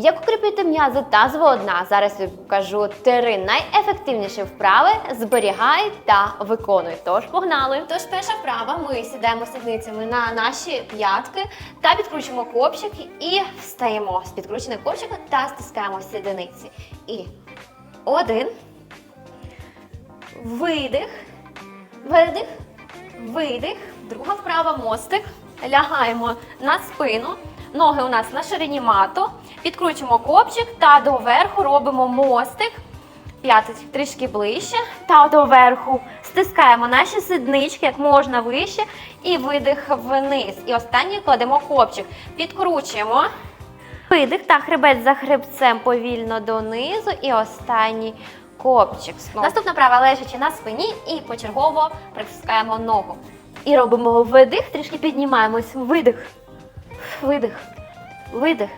Як укріпити м'язи тазового дна? Зараз я покажу три найефективніші вправи. Зберігай та виконуй. Тож погнали! Тож перша вправа. Ми сідаємо сідницями на наші п'ятки та підкручуємо копчик і встаємо з підкручених копчика та стискаємо сідниці. І один. Видих. Видих. Видих. Друга вправа мостик. Лягаємо на спину. Ноги у нас на ширині мату. Підкручуємо копчик та доверху робимо мостик. П'яти трішки ближче. Та доверху стискаємо наші сиднички як можна вище. І видих вниз. І останній кладемо копчик. Підкручуємо. Видих та хребет за хребцем повільно донизу. І останній копчик. Наступна права лежачи на спині і почергово притискаємо ногу. І робимо видих, трішки піднімаємось. Видих. Видих. Видих.